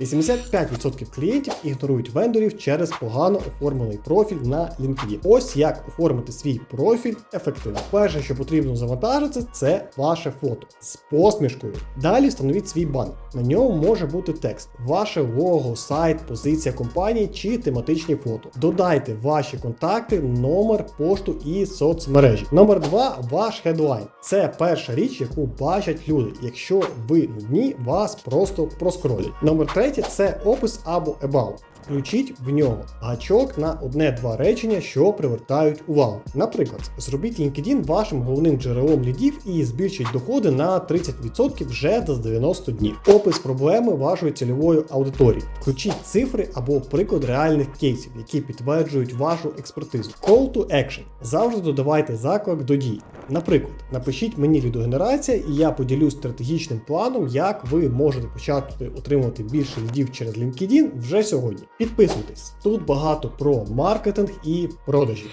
85% клієнтів ігнорують вендорів через погано оформлений профіль на LinkedIn. Ось як оформити свій профіль ефективно. Перше, що потрібно завантажити, це ваше фото з посмішкою. Далі встановіть свій банк. На ньому може бути текст, ваше лого, сайт, позиція компанії чи тематичні фото. Додайте ваші контакти, номер, пошту і соцмережі. Номер два ваш хедлайн. Це перша річ, яку бачать люди. Якщо ви нудні, вас просто проскролять. Номер третє це опис або about. Включіть в нього гачок на одне-два речення, що привертають увагу. Наприклад, зробіть LinkedIn вашим головним джерелом лідів і збільшіть доходи на 30% вже за 90 днів. Опис проблеми вашої цільової аудиторії. Включіть цифри або приклад реальних кейсів, які підтверджують вашу експертизу. Call to action. Завжди додавайте заклик до дій. Наприклад, напишіть мені лідогенерація, і я поділюсь стратегічним планом, як ви можете почати отримувати більше лідів через LinkedIn вже сьогодні. Підписуйтесь, тут багато про маркетинг і продажі.